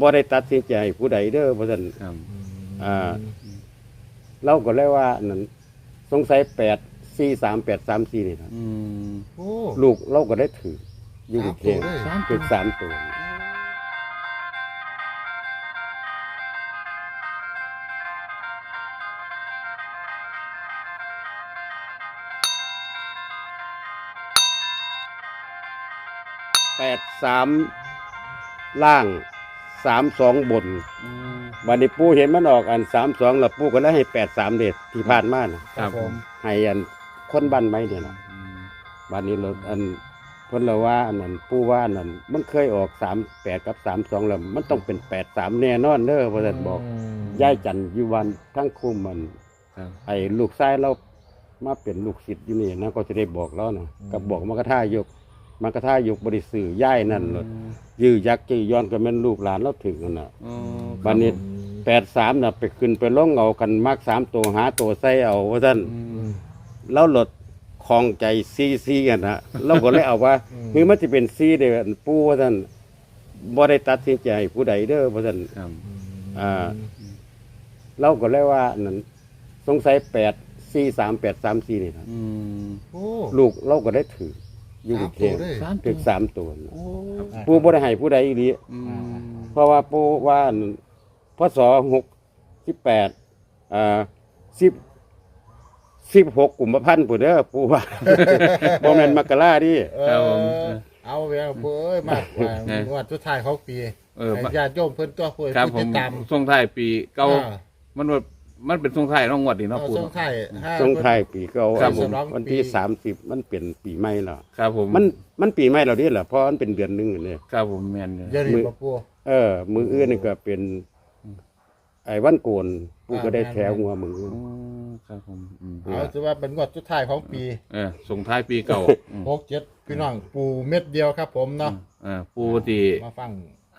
บ่ได้ตัดสินใจให้ผู้ใดเด้อเพราะฉะนั้น ครับ อ่า เราก็เลยว่านั่นสงสัยแปดสี่สามแปดสามสี่นี่นะอืม โอ้ ลูกเราก็ได้ถืออยู่กรุงเทพสามตัวเลย ถือสามตัว แปดสามล่าง สามสองบนอืมวันนี้ปู่เห็นมันออกอันสามสองแล้วปู่ก็เลยให้แปดสามเด็ดที่ผ่านมานะครับผมให้อันคนบ้านไม้เนี่ยนะอืมวันนี้เราอันเพิ่นเราว่าอันนั้นปู่ว่าอันนั้นมันเคยออกสามแปดกับสามสองแล้วมันต้องเป็นแปดสามแน่นอนเด้อเพราะฉะนั้นบอกย่ายจันทร์อยู่วันทั้งคุมมัน ครับไอ้ลูกชายเรามาเป็นลูกศิษย์อยู่นี่นะก็จะได้บอกแล้วนะกับบอกมากระท่ายก มากระท่ายกบริสื่อย่ายนั่นเลยยื้อยักษ์ยื้อย้อนก็แม่นลูกหลานเราถึงนั่นน่ะอ๋อบัดนี้แปดสามน่ะไปขึ้นไปล่องเอากันมากสามตัวหาตัวใส่เอาว่าท่านอืม แล้วหลดคลองใจซีซีกันนะเราก็เลยเอาว่าคือมันจะเป็นซีเดียวปูว่าท่านบ่ได้ตัดสินใจให้ผู้ใดเด้อว่าท่าน ครับอ่าเราก็เลยว่านั่นสงสัยแปดสี่สามแปดสามสี่นี่นะอืมโอ้ลูกเราก็ได้ถือ อยู่กรุงเทพสามตัวเลยถือสามตัวนะโอ้ปูบ่ได้ให้ผู้ใดอีหลีอืมเพราะว่าปูว่านั่นพศหกสิบแปดอ่าสิบสิบหกกลุ่มพันธ์ปุ่นเด้อปูว่า บ่แม่นมกราดิเออเอาแววเบ้ยมากกว่างวดสุดท้ายเขาปีเออให้ญาติโยมเพิ่นตัวเพิ่นครับผติมดตามส่งท้ายปีเก่าอ่มันว่า มันเป็นส่งท้ายน้องงวดนี่เนาะเอาปูส่งเนาะ ท้ายห้าทรงไทายปีเก่าครับผม วันที่สามสิบมันเปลี่ยนปีใหม่แล้วครับผมมันมันปีใหม่แล้วเดิล่ะเพราะมันเป็นเดือนหนึงเลยครับผมแม่นเลยเดี๋ยวนี้บ่ปู เออ มืออื่นนี่ก็เป็น ไอ้วันโกนกูก็ได้แถวหัวมือ อื่นอ๋อครับผมอืมเอาถือว่าเป็นงวดสุดท้ายของปีเออส่งท้ายปีเก่าอืมหกเจ็ดพี่น้องปูเม็ดเดียวครับผมเนาะเออปูที่มาฟัง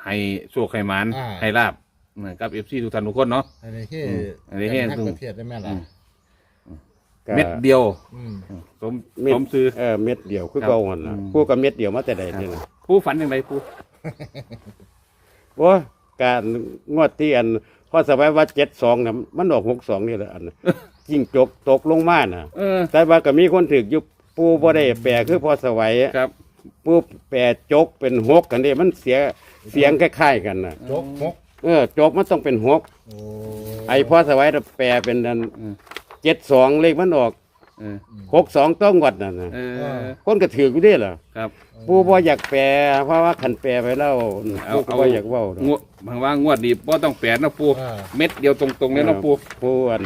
ให้โชคให้หมานอ่า ให้ลาบ เหมือนกับเอฟซีทุกท่านทุกคนเนาะ อันนี้ที่อืมอันนี้ที่ทั้งประเทศได้ไหมล่ะก็เม็ดเดียวอืมสมเม็ดสมซื้อ เออเม็ดเดียวคือครับเก่าหั่นน่ะอืมกูก็เม็ดเดียวมาแต่ใดนี่นะผู้ฝันอย่างไรผู้โอ้การงวดที่อันพอสมัยว่า72น่ะมันออก62นี่แหละอันน่ะจิ้งจกตกลงมาน่ะ เออแต่ว่าก็มีคนถึกอยู่ปูบ่ได้แปลคือพอสวัยครับปูแปลจกเป็นหกกันเด้มันเสียเสียงคล้ายๆกันน่ะจกหก เออจกมันต้องเป็นหกโอ้ไอ้พอสวัยน่ะแปลเป็นนันอืม เจ็ดสองเลขมันออกเออหกสองต้องวัดนั่นนะเออคนก็ถือกูได้เหรอครับปูบ่อยากแปลเพราะว่าขันแปลไปแล้วเอาปูก็เอา บ่อยากเว้าดอก งวดบางว่างวดดีบ่ต้องแปดนะปูอ่าเม็ดเดียวตรงๆเลยนะปู ปูอัน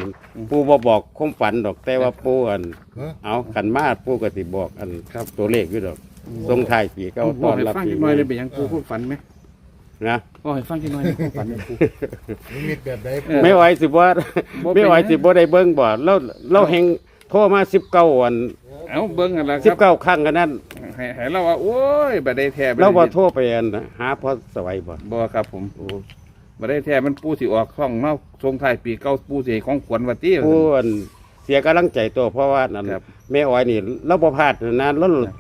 ปูบ่บอกความฝันดอกแต่ว่าปูอันเอ้อเอาขันมาปูก็สิบอกอันครับ ตัวเลขอยู่ดอกทรงท้ายปีเก่าบต้ออกนให้รับฟังปีจักหใหน่อม่ยเลยเป็นหยังปูพูดฝันไหม นะบอกให้ฟังจักหน่อยเลยพูดฝันไหมปู นิมิตแบบใดเออ ไม่ไหวสิบ่ว่าบ่เป็น ไม่ไหวสิบ่ได้เบิ่งบ่เราเราแฮงโทรมา19อันเอาเบิ้งกันละครับ19ครั้งกันนั้น ให้ให้เราว่าโอ้ยบ่ได้แท้บ่ได้เราบ่โทรไปอันหาพอสวัยบ่บ่ครับผมบ่ได้แท้มันปูสิออกช่องเนาะทรงท้ายปีเก่าปูสิให้ของขวัญว่าติ ผู้อันเสียกำลังใจตัวเพราะว่านั่นครับ แม่อ้อยนี่เราบ่พลาดนะแล้วครับ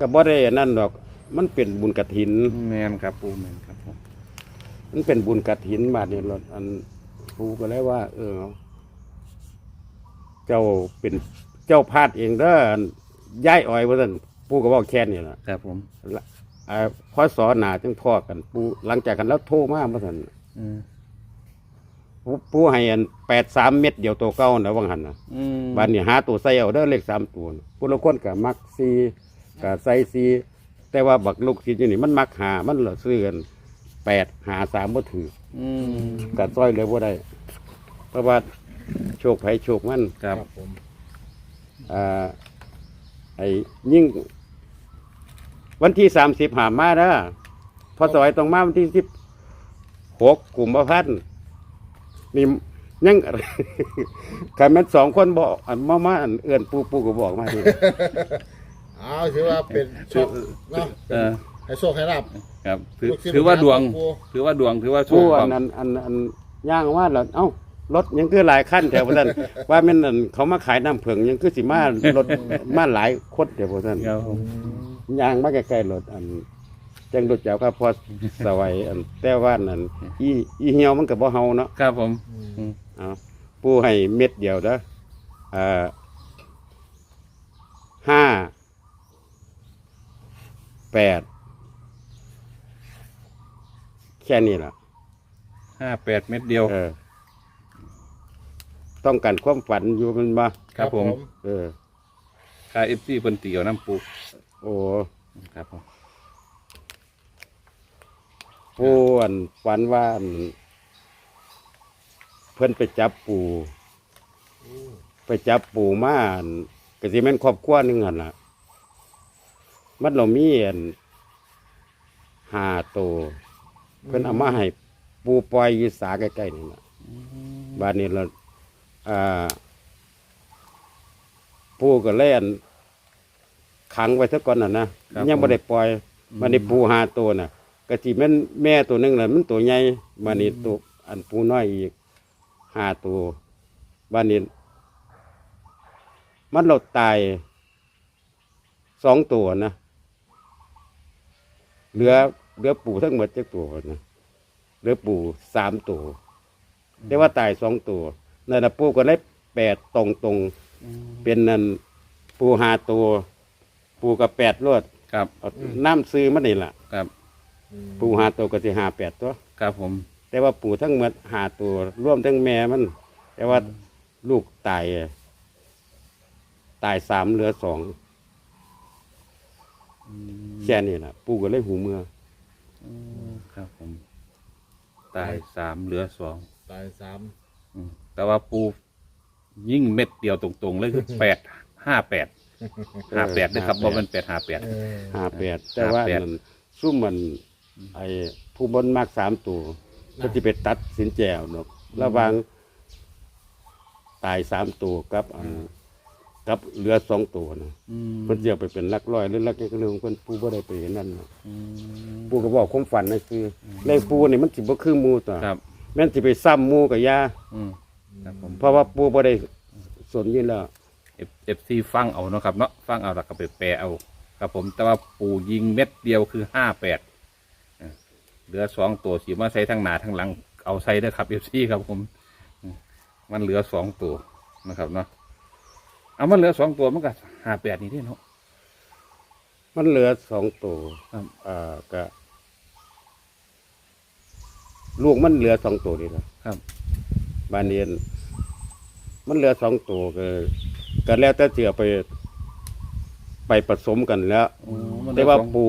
ก็บ่ได้นั่นดอก มันเป็นบุญกฐิน แม่นครับปูแม่นครับผมมันเป็นบุญกฐินบาดนี้รถอันครูก็เลยว่า เออ เจ้าเป็นเจ้าพลาดเองเด้ออันย้ายอ้อยว่าซั่นปู่ก็บอกแค่นี้ล่ะครับผมอ่าพอสอหนาจังทอกันปู่หลังจากกันแล้วโทรมาว่าซั่นอืมปู่ปู่ให้อัน83เม็ดเดียวตัวเก่านะว่างั้นน่ะอืม บ้านนี้หาตัวใส่เอาเด้อเลขสามตัวน่ะผู้ละคนก็มักซีก็ใส่ซี แต่ว่าบักลูกศิษย์อยู่นี่มันมักหามันละซื้อกันแปดหาสามบ่ถืออืมกัซอยเลยบ่ได้ เพราะว่าโชคไผโชคมันครับ ผมอ่าไอ้ยิ่ง วันที่สามสิบหามาเด้อพอสอยต้องมาวันที่สิบหกกลุ่มพันธ์นี่ยัง ขันแมันสองคนบอกอันมามาอันเอื่อนปูปูก็บอกมาดิเอาถือว่าเป็นโชคเนาะเออให้โชคให้รับครับถือลูกศิษย์ถือว่าดวงลูกหาของปู่ถือว่าดวงถือว่าโชผู้คอัควานมนั้นอันอันย่างว่าแล้วเอ้ารถยังคือหลายขั้นแถวนั้นว่าแม่นอั่นเขามาขายน้ำเผิงยังคือสิมารถมาหลายคนแถวนั้นครับผมย่างมาใกล้ๆรถอันจังรู้จักว่าพอสวัยอันแต่ว่านั่นอีอีเหี่ยวมันก็บ่เฮาเนาะครับผม อืม เอาปูให้เม็ดเดียวเด้อเอ่อห้าแปดแค่นี้ล่ะห้าแปดเม็ดเดียว เออ ต้องการความฝันอยู่มันมาครับผมเออคาเอฟซีเพิ่นตีเอาน้ำปูโอ้ครับผมผู้อันฝันว่าอันเพิ่นไปจับปู ไปจับปูมาอันก็สิแม่นครอบครัวหนึงหั่นล่ะ มันเรามีอันห้าตัวเพิ่นเอามาให้ปูปล่อยอยู่สาใกล้ๆนี่ล่ะบ้านนี้เราอ่าปูก็เล่นขังไว้ซะก่อนน่ะนะยังบ่ได้ปล่อยมันนี่ปูหาตัวน่ะกะสิแม่นแม่ตัวหนึงแหละมันตัวใหญ่มันนี่ตัวอันปูน้อยอีกห้าตัวบ้านนี้มันเราตายสองตัวนะ เหลือเหลือปูทั้งหมดจักตัวนะเหลือปูสามตัวแต่ว่าตายสองตัวนั่นนะปูก็ได้แปดตรงตรงๆเป็นนั่นปูหาตัว ปูกับแปดรวดครับเอาน้ำซื้อมันนี่แหละครับอืมปูหาตัวก็สิหาแปดตัว ครับผม แต่ว่าปูทั้งหมดหาตัวร่วมทั้งแม่มัน แต่ว่าลูกตาย ตายสามเหลือสอง แค่นี้แหละปูก็เลยหูเมื่อครับผม ตายสามเหลือสองตายสามอืมแต่ว่าปูยิ่งเม็ดเดียวตรงๆเลยคือแปดห้าแปดห้าแปดนะครับบ่เป็นแปดห้าแปด เออหาแปดแต่ว่าห้าแปดมันซุ่มมันไอ้ผู้บนมากสามตัวก็จะไปตัดสินแจวเนาะระหว่างตายสามตัวกับอัน กับเหลือสองตัวนะอืมเพิ่นจะเอาไปเป็นหลักร้อยหรือหลักเอกเรื่องของเพิ่นปูบ่ได้ไปเห็นนั่นน่ะอืมปูก็บอกความฝันนั่นคือเลขปูนี่มันสิบ่คือหมู่ตัวครับแม่นสิไปซ้ำหมู่กับยาอืมครับผมเพราะว่าปูบ่ได้สนอยู่แล้ว เอฟเอฟซีฟังเอาเนาะครับเนาะฟังเอาแล้วก็ไปแปลเอา ครับผมแต่ว่าปูยิงเม็ดเดียวคือห้าแปดเหลือสองตัวสีมาใส่ทั้งหน้าทั้งหลัง เอาใส่ได้อครับเอฟซีครับผมอืมมันเหลือสองตัวนะครับเนาะ เอามันเหลือสองตัวมันก็ห้าแปดนี่ที่เนาะ มันเหลือสองตัวครับ อ่าก็ลูกมันเหลือสองตัวนี่ล่ะครับ บานเนียนมันเหลือสองตัวก็ก็แล้วแต่สิเอาไป ไปผสมกันแล้ว โอ้มันเหลืแต่อว่าสอง ปู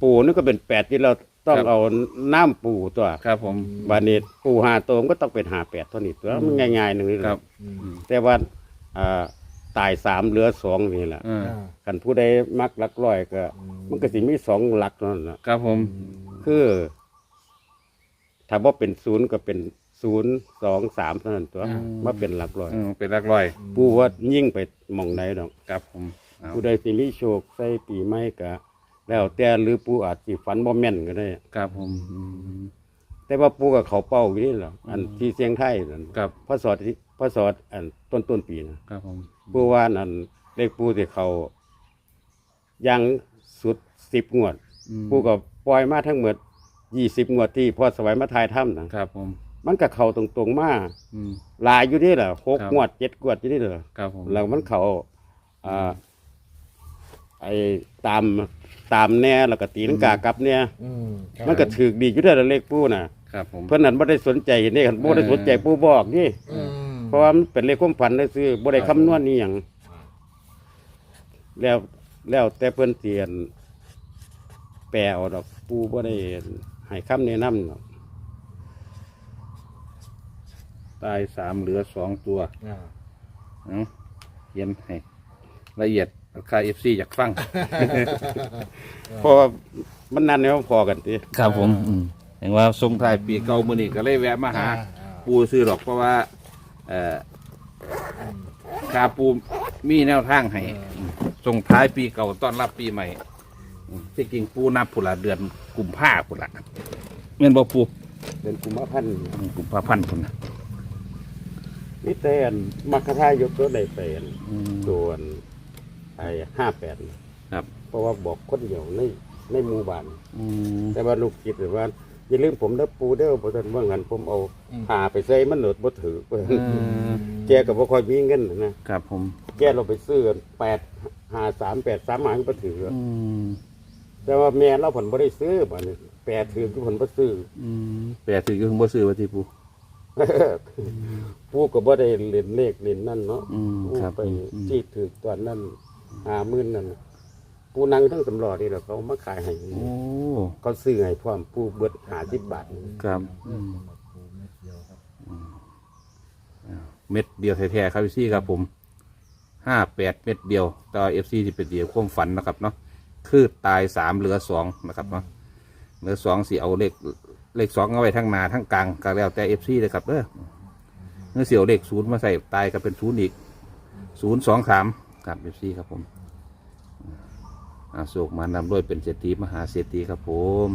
ปูนี่ก็เป็นแปดที่เราต้องครับ เอาน้ำปูตัวครับผม บานนี้ปูหาตัวมันก็ต้องเป็นหาแปดเท่านี้ตัวมันง่ายๆหนึ่งนี่แหละครับอืมแต่ว่าอ่า ตายสามเหลือสองนี่แหละเอออ่ากันผู้ใดมักหลักร้อยก็ อืม มันก็สิมีสองหลักนั่นแหละครับผมคือถ้าว่าเป็นศูนย์ก็เป็นศูนย์สองสามเท่านั้นตัวมาเป็นหลักร้อยเออเป็นรักร้อยปูว่ายิ่งไปหมองไหนดอก ครับผมเอาผู้ใดสิมีโชคใส่ปีใหม่ก็แล้วแต่หรือปูอาจสิฝันบ่แม่นก็ได้ ครับผมอืมแต่ว่าปูกับเขาเป้าอยู่นี่แหละอันที่เสียงไทยนั่นครับพศที่พศอันต้นต้นปีนะครับผมปูว่าอันเลขปูที่เขายังสุดสิบงวด อืมปูก็ปล่อยมาทั้งหมดยี่สิบงวดที่พอสวัยมาทายถ้ำนะครับผม มันก็เข้าตรงๆมาอืม หลายอยู่นี่แหละหกครับ งวดเจ็ดงวดอยู่นี่แหละครับผมแล้วมันเขาอ่าไอ้ตามตามแน่แล้วก็ตีลังกากลับเนี่ย อืมครับมันก็ถือดีอยู่ได้อละเลขปูน่ะ ครับผม เพิ่นนั้นบ่ได้สนใจนี่คันบ่ได้สนใจปูบอกนี่ อืมเพ ราะว่ามันเป็นเลขความฝันได้ซื้อบ่ได้คำนวณนี่หยังแล้วแล้วแต่เพิ่นเตียน แปลเอาดอกปูบ่ได้ให้คำแนะนำดอกตายสามเหลือสองตัวอ่าเอาเขียนให้ละเอียดค่าเอฟซีอยากฟัง เพราะว่ามันนานแล้วพอกันติครับผมเห็นว่าทรงท้ายปีเก่ามือนี้ก็เลยแวะมาหาปูซื้อหรอกเพราะว่า เอ่อคาปูมีแนวทางให้ส่งท้ายปีเก่าต้อนรับปีใหม่อืมที่จริงปูนับผุละเดือนกุมภาพุละเงินบ่ปูเป็นกุมภาพันธ์กุมภาพันธ์พุ่นนะนี่แต่อันมัคคทายกตัวได้ไปอันอืมส่วนไอ้58ครับ เพราะว่าบอกคนเดียวในในหมู่บ้านอืมแต่ว่าลูกคิดว่า อย่าลืมผมเด้อปูเด้อบ่ทันว่างั้นผมเอาหาไปใส่มันโหนดบ่ถือเออแกก็บ่ค่อยมีเงินนะครับผม แกเราไปซื้อ8 5 3 8 3หางบ่ถืออืมแต่ว่าแม่เราผลบ่ได้ซื้อบัดนี้แปดถือคือผลบ่ซื้ออืมแปดถือก็คงบ่ซื้อว่าที่ปูผู้ก็บ่ได้เล่นเลขเล่นนั่นเนาะอืมผู้ครับไปอืมที่ถือตอนนั้นหามื่นนั่น ผู้นั่งทั้งสำรอนี่แหละเขามาขายให้โอ้เขาซื้อให้พร้อมผู้เบิดหาสิบบาทครับอืมเม็ดเดียวแท้ๆครับพี่ซี่ครับผมห้าแปดเม็ดเดียวต่อเอฟซีที่เป็นเดียวความฝันนะครับเนาะคือตายสามเหลือสองนะครับเนาะเหลือสองสี่เอาเลขเลขสองเอาไว้ทั้งหนาทั้งกลางก็แล้วแต่เอฟซีเลยครับเด้อเมื่อเสียวเลขศูนย์มาใส่ตายก็เป็นศูนย์อีกศูนย์สองสามครับเอฟซีครับผมอ่า โศกมานำด้วยเป็นเศรษฐีมหาเศรษฐีครับผม